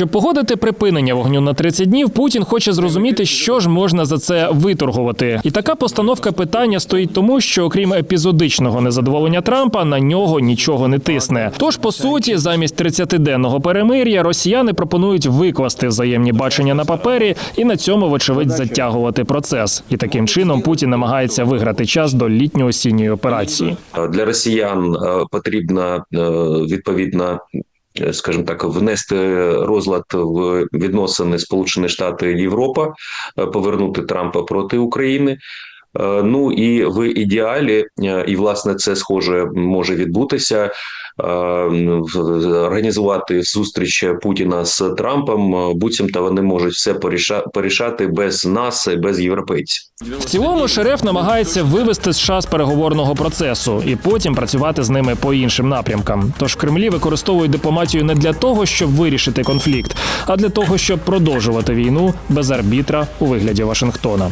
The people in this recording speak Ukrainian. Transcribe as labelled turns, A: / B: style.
A: Щоб погодити припинення вогню на 30 днів, Путін хоче зрозуміти, що ж можна за це виторгувати. І така постановка питання стоїть тому, що окрім епізодичного незадоволення Трампа, на нього нічого не тисне. Тож, по суті, замість 30-денного перемир'я росіяни пропонують викласти взаємні бачення на папері і на цьому, вочевидь, затягувати процес. І таким чином Путін намагається виграти час до літньо-осінньої операції.
B: Для росіян е, потрібно е, відповідно. е, Скажімо так, внести розлад в відносини Сполучені Штати Європа, е, повернути Трампа проти України. Е, Ну і в ідеалі, е, і власне це схоже може відбутися. Е, в- Організувати зустріч Путіна з Трампом, е, буцімто вони можуть все порішати без нас, без європейців.
A: В цілому Шереф намагається вивести США з переговорного процесу і потім працювати з ними по іншим напрямкам. Тож в Кремлі використовують дипломатію не для того, щоб вирішити конфлікт, а для того, щоб продовжувати війну без арбітра у вигляді Вашингтона.